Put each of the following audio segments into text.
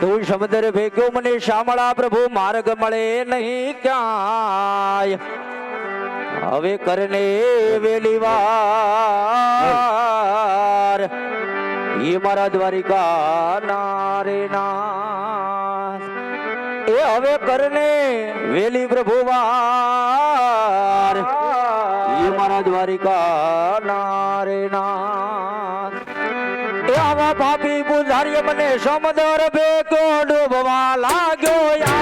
તું સમુદ્ર ભેગો મને શામળા પ્રભુ માર્ગ મળે નહીં ક્યાંય. હવે કરને વેલી વાર. એ મારા દ્વારિકા નારે ના એ હવે કરને વેલી પ્રભુ વાર. એ મારા દ્વારિકા નારે નાથ. પુજારીએ મને સમદર ભેગો ડૂબવા લાગ્યો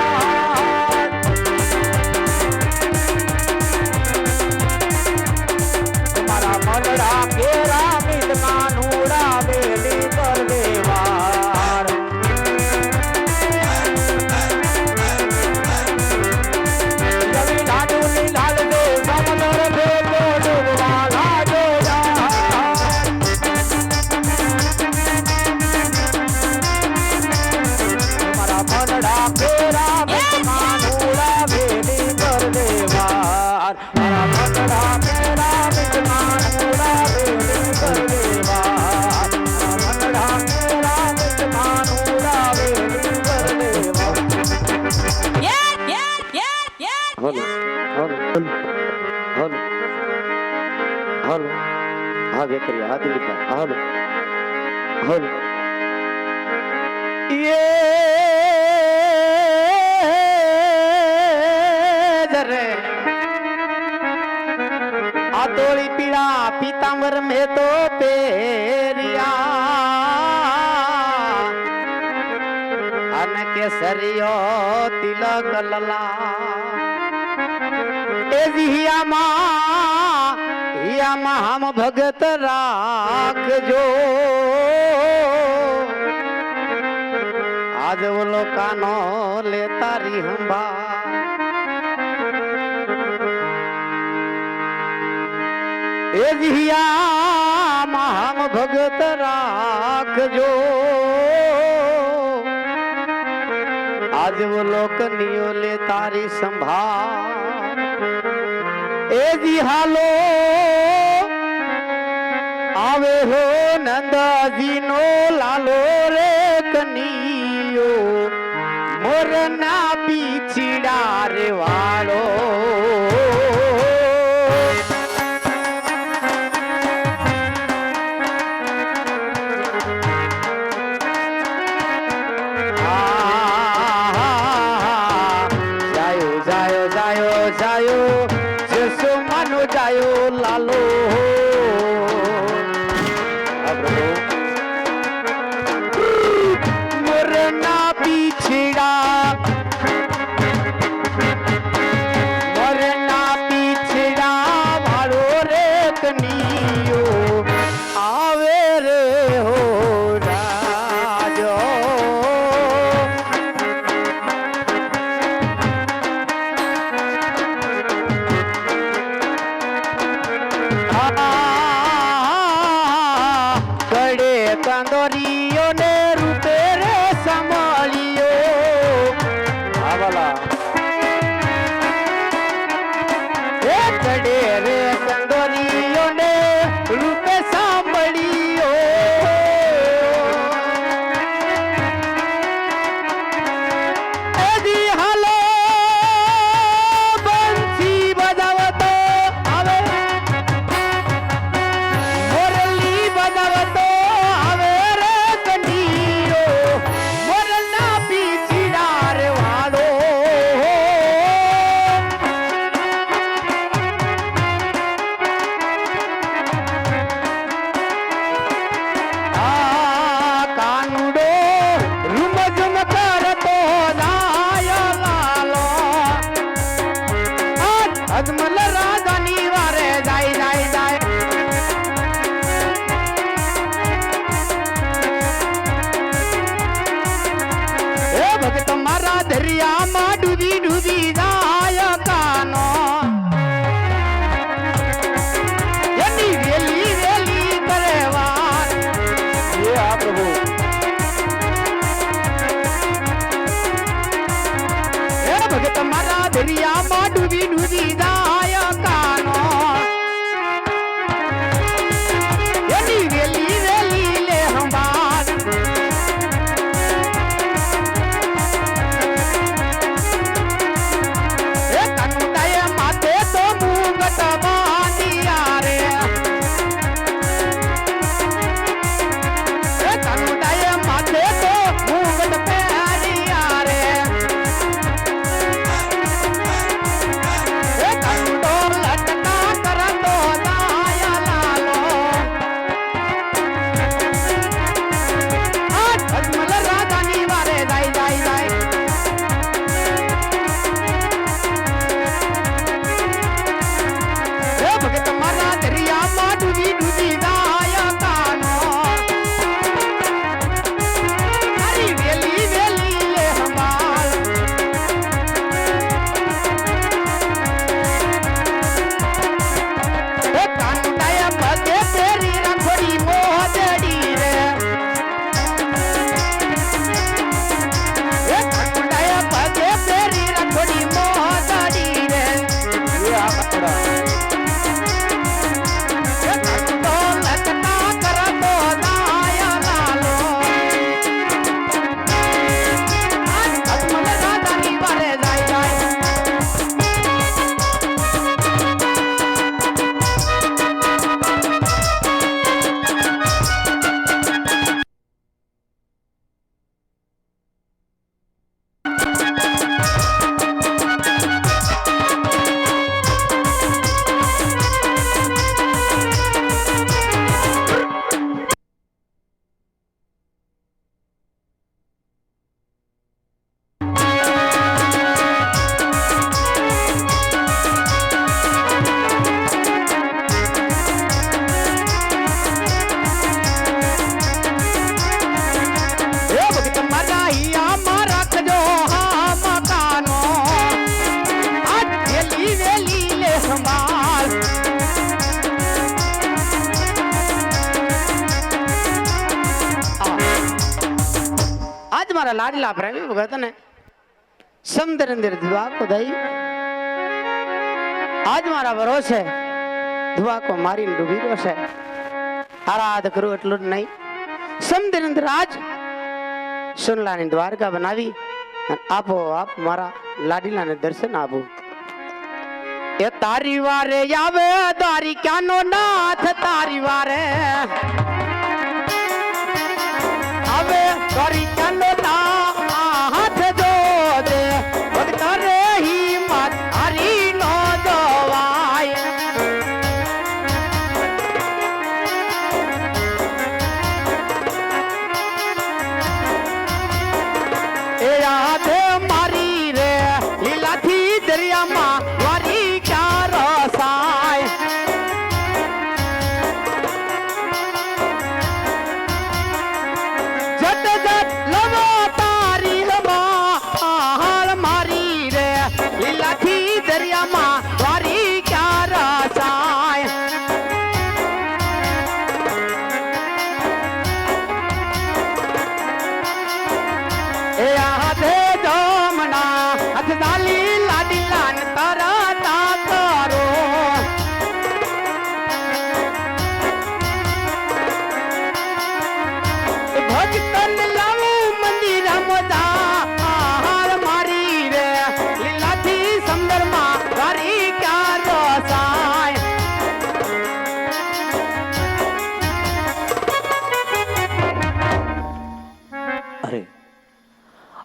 હા વેકરી હા દિલીપા હલો હલો રે આ તોળી પીળા પીતાંબર મેં તો પહેર્યા. અને કેસરિયો તિલક લલા. એ વિહિયામાં હિયામાં હમ ભગત રાખજો. આજ ઓલો કાનો લે તારી હંબા એ જિયામાં હમ ભગત રાખજો. આજ ઓલો કનિયો લે તારી સંભાળ. એ વિહાલો આવે હો નંદાજી નો લાલો રે કનીયો. મોરના પીછીડા રે વાળો આ અજમલ રાજાની લાડલા પ્રેમી ભગત ને સમંદર અંદર ધ્વાકો દઈ. આજ મારા ભરોસે ધ્વાકો મારીને ડૂબી ગયો છે. આરાધ કરું એટલું જ નહીં. સમંદર અંદર આજ સુનલાની દ્વારકા બનાવી અને આપો આપ મારા લાડીલાને દર્શન આપો. એ તારી વારે આવે, તારી ક્યાંનો નાથ, તારી વારે. હવે તારી ક્યાંનો નાથ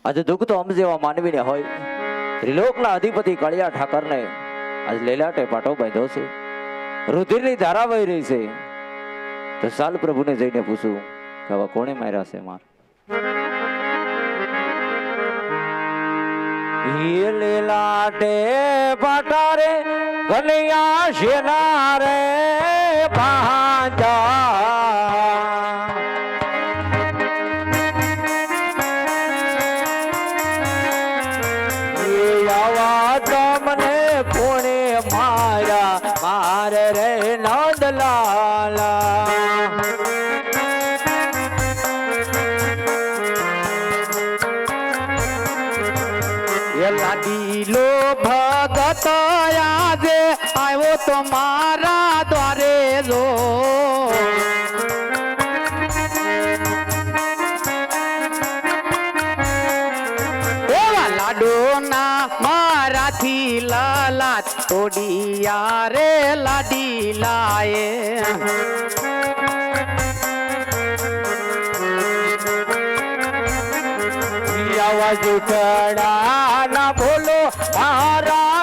આજે દુઃખ તો અમ જેવા માનવીને હોય. ત્રિલોકના અધિપતિ કળિયા ઠાકરને આજ લેલાટે પાટો બાંધ્યો છે. રુધિરની ધારા વહી રહી છે. તો સાલ પ્રભુને જઈને પૂછું કે આવા કોણે માર્યા છે માર? લાટે પટારે કનૈયા શેનારે આવા તમને કોણે મારા મારે રે નંદલાલા. મારા દ્વારે રો એવા લાડો ના મારાથી લાલા તોડિયા રે લાડી લાયે. આવા જુઠડા ના બોલો, મારા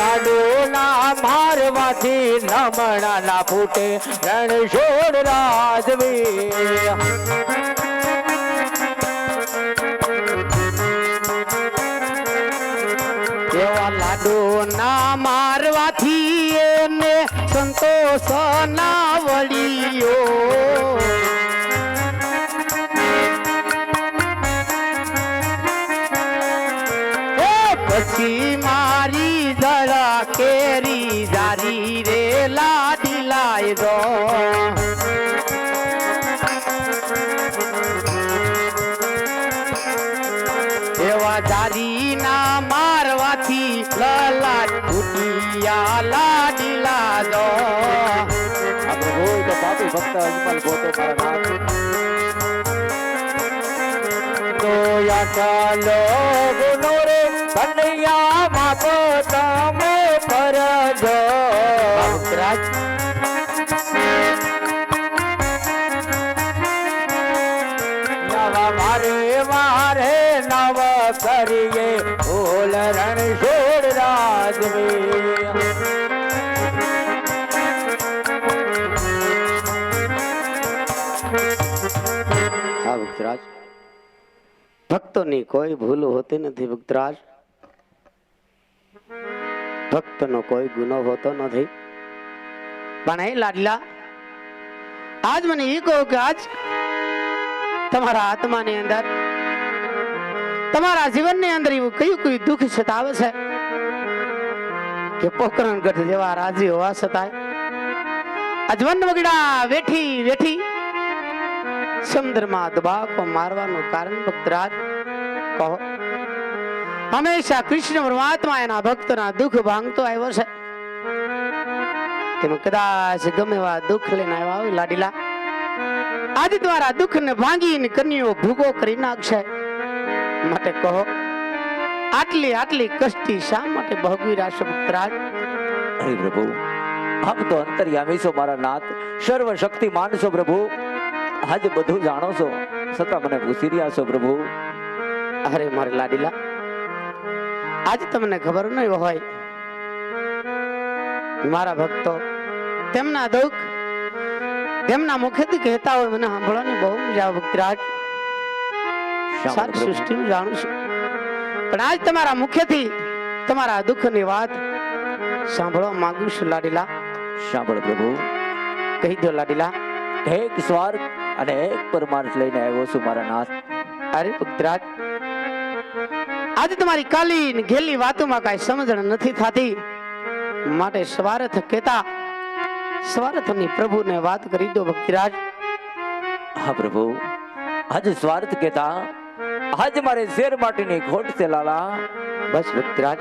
લાડુ ના મારવાથી નમણા ના ફૂટે રણ છોડ રાજવી એવા લાડુ ના મારવાથી એને સંતોષ ના વળીયો. ભક્ત અજમલ ગોતો મારા નાથ. તો યાચાલો ગુનો રે કનૈયા માતો તમે પરજો રાજ ભક્તોની કોઈ ભૂલ હોતી નથી, ભક્તરાજ. ભક્તનો કોઈ ગુનો હોતો નથી. પણ એ લાડલા, આજ મને એ કહો કે આજ તમારા આત્માની અંદર, તમારા જીવનની અંદર એવું કયું કયું દુઃખ સતાવે છે કે પોકરણ ગઢ જેવા રાજી હોવા છતાંય? અજવન વગડા વેઠી વેઠી, સમુદ્રમાં દબાકો મારવાનું કારણ ભક્તરાજ. કહો. હંમેશા કૃષ્ણ પરમાત્મા એના ભક્તોના દુઃખ ભાંગતો આવ્યો છે. તેમ કદાચ ગમે એવા દુઃખ લઈને આવ્યા હોય, લાડીલા. આદિ દ્વારા દુઃખને ભાંગીને કન્યો ભૂગો કરી નાખશે. માટે કહો, આટલી આટલી કષ્ટી શા માટે ભોગવી રાશો અરે પ્રભુ, આપ તો અંતર્યામી છો મારા નાથ. સર્વ શક્તિ માનશો પ્રભુ. આજ બધું જાણો છો. છતાં મને ભૂસી રહ્યા છો પ્રભુ. અરે મારે લાડીલા આજ તમને ખબર નહીં હોય મારા ભક્તો તેમના દુઃખ તેમના મુખેથી કહેતા હોય મને સાંભળવાની બહુ મજા સારી સૃષ્ટિનું જાણું છું. પણ આજ તમારા મુખેથી તમારા દુઃખની વાત સાંભળવા માંગુ છું લાડીલા. સાંભળ પ્રભુ. કહી દો લાડીલા. એક સ્વાર્થ અને એક પરમાર્થ લઈને આવ્યો છું મારા નાથ. અરે પુત્રાજ આજે તમારી કાલી ઘેલી વાતોમાં કાંઈ સમજણ નથી થતી. માટે સ્વાર્થ કહેતા સ્વાર્થની પ્રભુને વાત કરી દો ભક્તિરાજ. હા પ્રભુ. આજ સ્વાર્થ કેતા આજ મારે શેર માટેની ખોટ છે લાલા. બસ ભક્તિરાજ.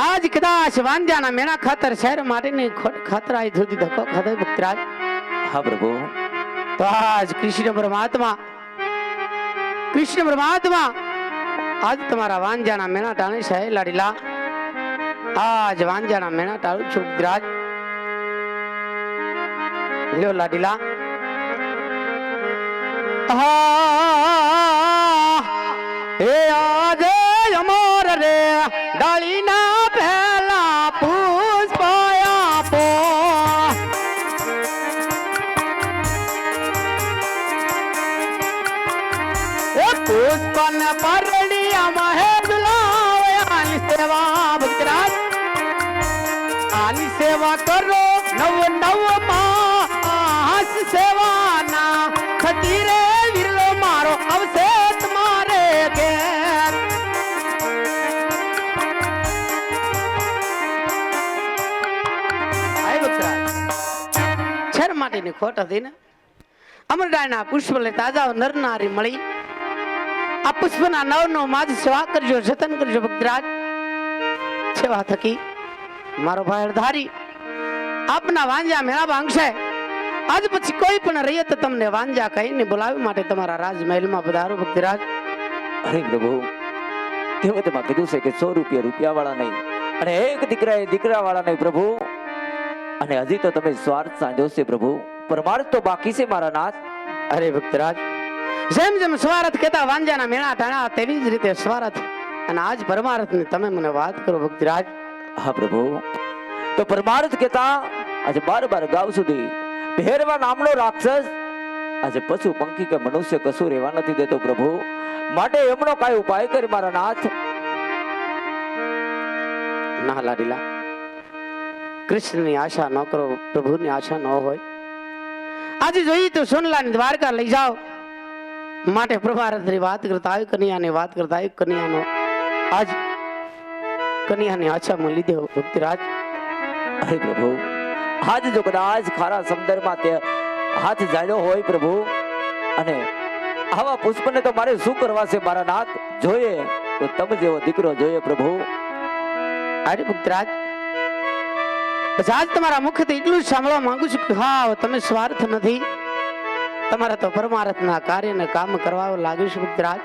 આજ કદાચ વાંજાના મેણા ખાતર શહેર માટેની ખોટ ખાતર આજ સુધી ધક્કો ખાધો ભક્તિરાજ. હા પ્રભુ. તો આજ કૃષ્ણ પરમાત્મા કૃષ્ણ પરમાત્મા આજ તમારા વાંજાના મેણા ટાણે છે લાડીલા. આજ વાંજાના મેણા ટાળું છું વિરાજ લ્યો લાડીલા. હે આજે અમાર રે ડાળીના છેર માટેની ખોટ હતી ને અમરડાના પુષ્પ લે તાજા નરનારી મળી. આ પુષ્પના નવ નો માજ સેવા કરજો, જતન કરજો ભક્તરાજ. સેવા થકી મારો ભાઈ ધારી આપના વાંજા મેળા ભાંગશે. આજ પછી કોઈ પણ રહીએ તો તમને વાંજા કહીને બોલાવી માટે તમારા રાજમહેલમાં પધારો ભક્તિરાજ. અરે પ્રભુ, કહેવતમાં કીધું છે કે સો રૂપિયા રૂપિયા વાળા નહીં. અને એક દીકરા એ દીકરા વાળા નહીં પ્રભુ અને હજી તો તમે સ્વાર્થ સાંધ્યો છે પ્રભુ. પરમાર્થ તો બાકી છે મારા નાથ. અરે ભક્તરાજ, જેમ જેમ સ્વાર્થ કહેતા વાંજાના મેળા ટાણા તેવી જ રીતે સ્વાર્થ અને આજ પરમાર્થની તમે મને વાત કરો ભક્તિરાજ. હા પ્રભુ. તો પરમાર્થ કેતા આજે બાર બાર ગાવ સુધી ભેરવા નામનો રાક્ષસ આજે પશુ પંખી કે મનુષ્ય કશું રહેવા નથી દેતો પ્રભુ. માટે એમનો કાંઈ ઉપાય કરી મારા નાથ. ના લાડીલા. કૃષ્ણની આશા ન કરો પ્રભુની આશા ન હોય. આજે જોઈએ તો સોનલાની દ્વારકા લઈ જાઓ. માટે પ્રભારતની વાત કરતા આવ્યું કન્યાની વાત કરતા આવ્યું કન્યાનો આજ કન્યાની આશામાં લીધે ભક્તિરાજ. હરે પ્રભુ આજ જો કદાચ ખારા સમંદરમાં તે હાથ જાણ્યો હોય પ્રભુ અને આવા પુષ્પને તો મારે શું કરવા છે મારા નાથ? જોઈએ તો તમે જેવો દીકરો જોઈએ પ્રભુ. હરે ભક્તરાજ આજ તમારા મુખથી એટલું જ સાંભળવા માંગુ છું કે હા, તમે સ્વાર્થ નથી. તમારા તો પરમાર્થના કાર્યને કામ કરવા લાગ્યું છે પુત્રાજ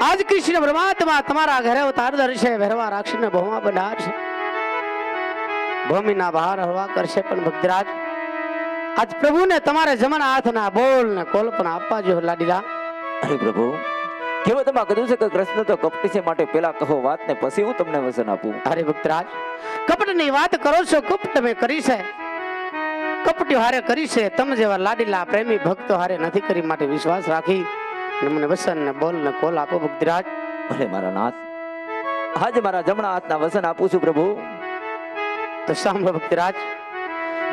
આજ કૃષ્ણ પરમાત્મા તમારા ઘરે અવતાર ધરશે ભેરવા રાખીને ભોમા બનાર છે ભૂમિના બહાર હળવા કરશે પણ ભક્તરાજ, આજ પ્રભુને તમારે જમણા હાથના બોલ ને કોલ પણ આપવા જો લાડીલા અરે પ્રભુ કહેવતમાં કીધું છે કે કૃષ્ણ તો કપટી છે માટે પેલા કહો વાત ને પછી હું તમને વસન આપું. અરે ભક્તરાજ કપટની વાત કરો છો કુપ તમે કરી છે? કપટી હારે કરી છે તમે જેવા લાડીલા પ્રેમી ભક્તો હારે નથી કરી માટે વિશ્વાસ રાખી. અને મને વસન ને બોલ ને કોલ આપો ભક્તરાજ. ભલે મારા નાથ આજે મારા જમણા હાથના વસન આપું છું પ્રભુ. તો સાંભળો ભક્તિરાજ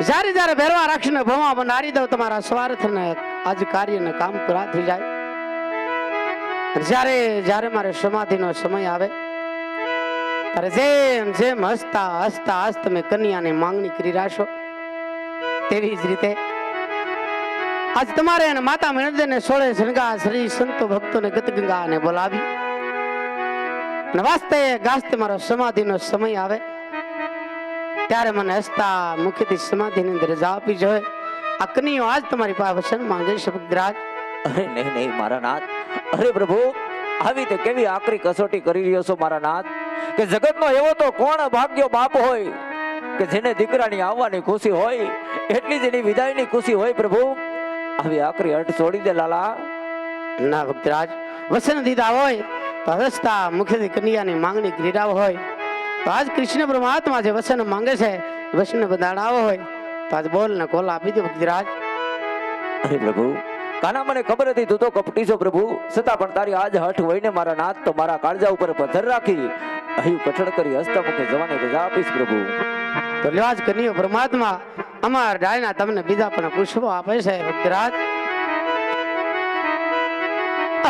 જ્યારે જ્યારે ભેરવા રાખીને ભવા બનારી દઉં તમારા સ્વાર્થ ને આજ કાર્ય ને કામ પૂરા થઈ જાય. જ્યારે જ્યારે મારે સમાધિનો સમય આવે, ત્યારે જેમ જેમ હસતા હસતા હસ તમે કન્યાને માંગણી કરી રાખશો, તેવી જ રીતે આજ તમારે અને માતા મેળવીને સોળે શણગા શ્રી સંતો ભક્તોને ગતગંગાને બોલાવી. અને વાસ્તે ગાસ્તે મારો સમાધિનો સમય આવે, ત્યારે મને હસતા મુખેથી સમાધિની અંદર રજા આપી જોઈએ આ કનીઓ આજ તમારી પાસે વસન માંગે છે ભક્તરાજ અરે નહીં નહીં મારા નાથ. અરે પ્રભુ આવી તે કેવી આકરી કસોટી કરી રહ્યો છો મારા નાથ? કે જગતનો એવો તો કોણ ભાગ્યો બાપ હોય કે જેને દીકરાની આવવાની ખુશી હોય એટલી જ એની વિદાયની ખુશી હોય પ્રભુ? આવી આકરી હટ છોડી દે લાલા. ના ભક્તરાજ વસન દીધા હોય તો હસતા મુખ્યથી કન્યાની માંગણી ક્રીડાઓ હોય. તો આજ કૃષ્ણ પરમાત્મા જે વસન માંગે છે વસન બધાડાવો હોય. તો આજ બોલ ને કોલ આપી દે ભક્તિરાજ. અરે પ્રભુ કાના મને ખબર હતી, તું તો કપટી છો પ્રભુ. છતાં પણ તારી આજ હઠ વહીને મારા નાથ તો મારા કાળજા ઉપર પથ્થર રાખી. અહીં કઠણ કરી હસતા મુખે જવાની રજા આપીશ પ્રભુ. તો લેવાજ જ પરમાત્મા અમાર ડાયના તમને બીજા પણ પુષ્પો આપે છે, ભક્તરાજ.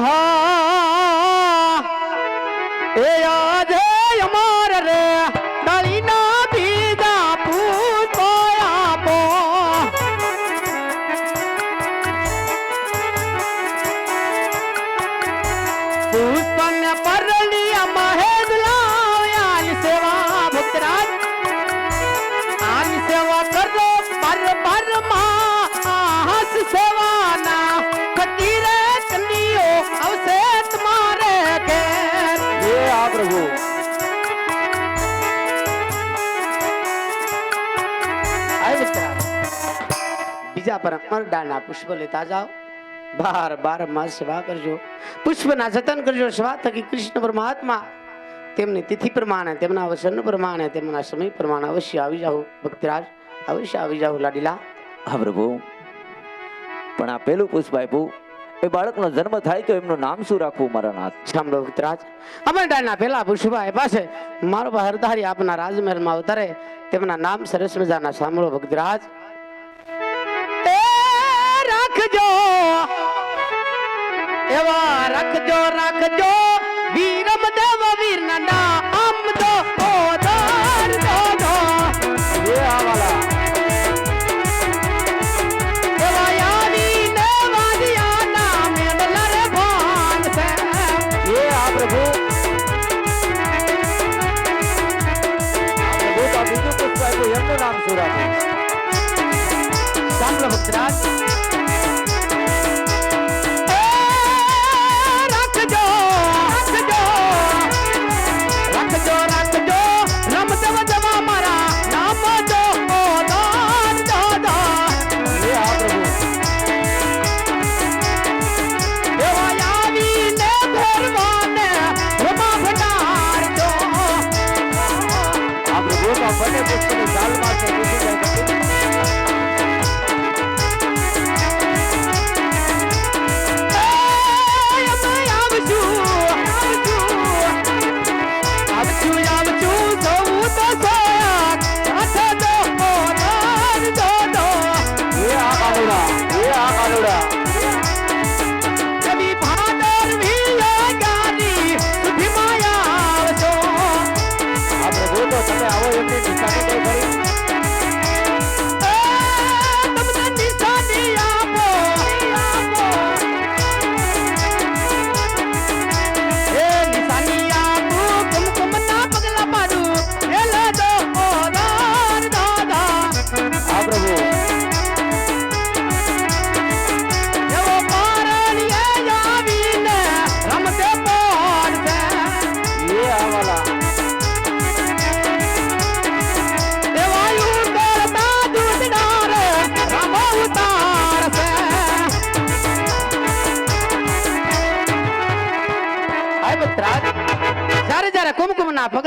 હા એ આજે બીજા પર અમરડાના પુષ્પ લેતા જાઓ. બાર બાર માસ સેવા કરજો. પુષ્પના જતન કરજો. સેવા થકી કૃષ્ણ પરમાત્મા તેમની તિથિ પ્રમાણે તેમના વચન પ્રમાણે તેમના સમય પ્રમાણે અવશ્ય આવી જાઓ. ભક્તરાજ અવશ્ય આવી જાઓ લાડીલા. હા પ્રભુ. પણ આ પેલું પુષ્પ આપ્યું એ બાળકનો જન્મ થાય તો એમનું નામ શું રાખવું મારા નાથ? સાંભળો ભક્તરાજ. અમરડાના પેલા પુષ્પભાઈ પાસે મારો હરધારી આપના રાજમહેલમાં અવતરે. તેમના નામ સરસ મજાના સાંભળો ભક્તરાજ. એવા રાખજો રાખજો. વીરમ દેવ વીર નામ એ એવા ભાન એ આ પ્રભુ. પ્રભુ તો બીજું પુષ્પ એમનું નામ શું સાંભળો ભક્તરાજ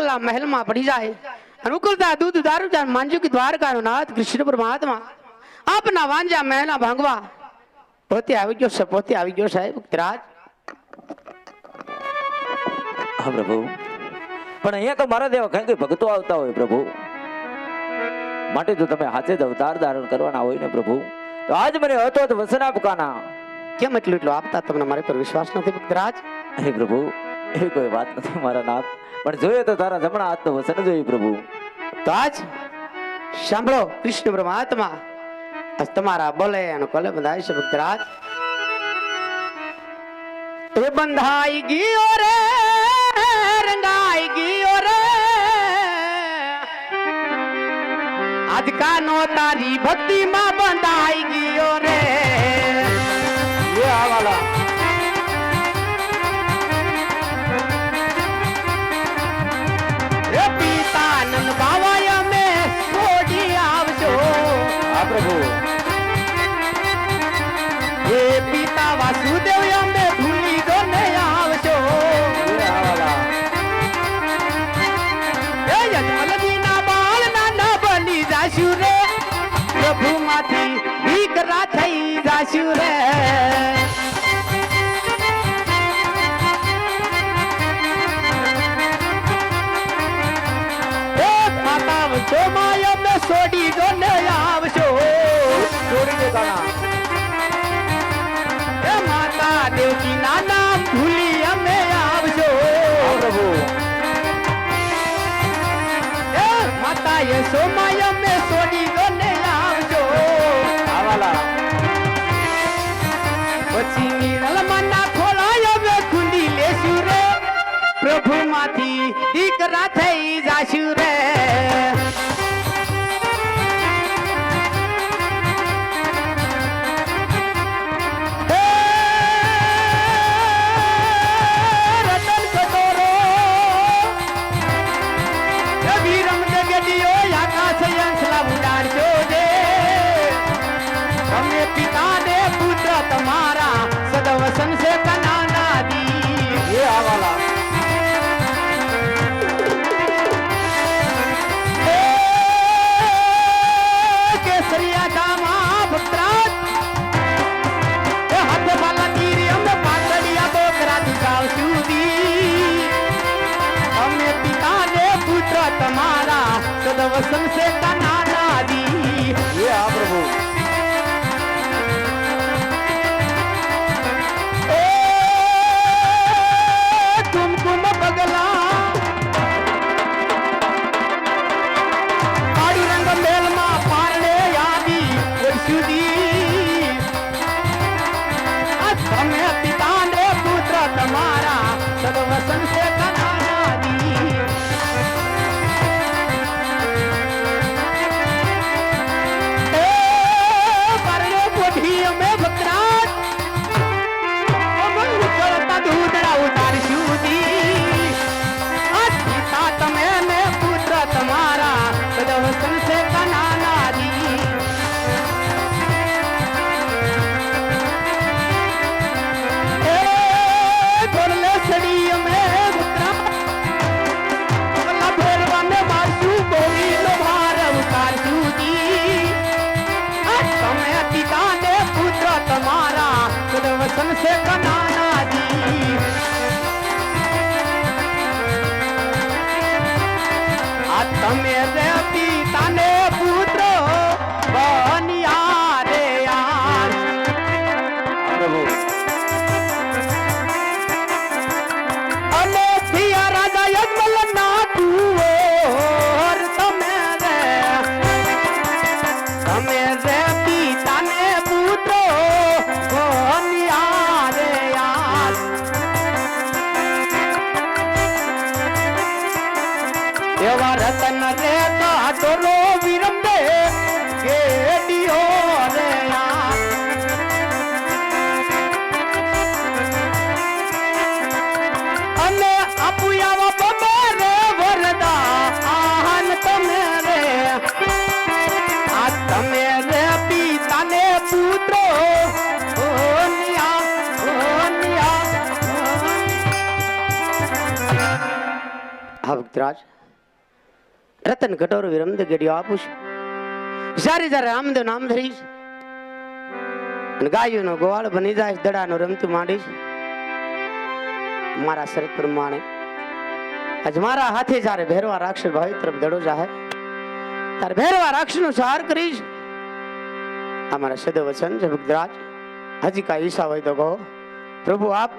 પગલા મહેલમાં પડી જાય અનુકૂળતા દૂધ દારૂ જાન માંજુ કે દ્વારકાનો નાથ કૃષ્ણ પરમાત્મા આપના વાંજા મહેલા ભાંગવા પોતે આવી ગયો છે પોતે આવી ગયો સાહેબ બત્રાજ હા પ્રભુ પણ અહીંયા તો મારા દેવા કઈ કઈ ભક્તો આવતા હોય પ્રભુ માટે તો તમે હાથે જ અવતાર ધારણ કરવાના હોય ને પ્રભુ તો આજ મને હતો વસન આપકાના કેમ એટલું એટલું આપતા? તમને મારી પર વિશ્વાસ નથી ભક્તરાજ? અરે પ્રભુ। એવી કોઈ વાત નથી, મારા નાથ. પણ જોઈએ તો તારા જમણા હાથનું વસન જોયું પ્રભુ. તો આજ સાંભળો, કૃષ્ણ પરમાત્મા. આજ તમારા બોલે અને કોલે બંધાય છે ભક્તરાજ એ બંધાઈ ગયો રે, રંગાઈ ગયો રે. આજ કાનો તારી ભક્તિ માં બંધાઈ ગયો રે. વાસુદેવ અમે ભૂલી દો ને આવજો યજમાનજીના બાળ નાના બની જાશું રે. પ્રભુ માંથી દીકરા થઈ જાશું રે. યશોમાય અમે છોડી દો આવજો આવાલા. પછી નિરલ મના ખોલાય અમે ખુલી લેશું પ્રભુ માંથી દીકરા થઈ જાશું 神仙。ભક્તરાજ રતન કટોર વિરમદ ગઢિયો આપું છું. જ્યારે જ્યારે રામદેવ નામ ધરીશ અને ગાયોનો ગોવાળ બની જાય, દડાનો રમતું માંડીશ. મારા શરત પ્રમાણે આજ મારા હાથે જ્યારે ભેરવા રાક્ષસ ભાઈ તરફ દડો જાહે. ત્યારે ભેરવા રાક્ષસનો સહાર કરીશ. અમારા સદો વચન છે, ભક્તરાજ. હજી કાંઈ ઈશા હોય તો કહો. પ્રભુ, આપ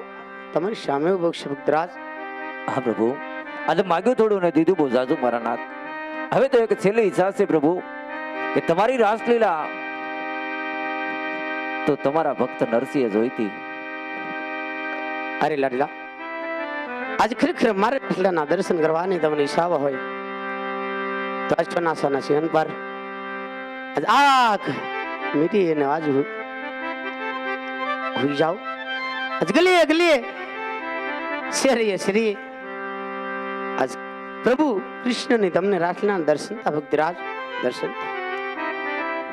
તમારી સામે ઊભો ભક્તરાજ. હા, પ્રભુ. આજે માગ્યું થોડું ને દીધું બહુ મારા નાથ હવે તો એક છેલ્લી ઈચ્છા છે પ્રભુ, કે તમારી રાસલીલા તો તમારા ભક્ત નરસિંહે જોઈતી. અરે લાડલા, આજ ખરેખર મારે એટલાના દર્શન કરવાની તમને ઈચ્છા હોય. તો અશ્વનાશાના સિંહન પર આજ આખ મીઠી અને આજ હુઈ જાઓ. આજ ગલીએ ગલીએ, શેરીએ શેરીએ પ્રભુ કૃષ્ણની તમને રાખના દર્શનતા ભક્તિરાજ દર્શન થા.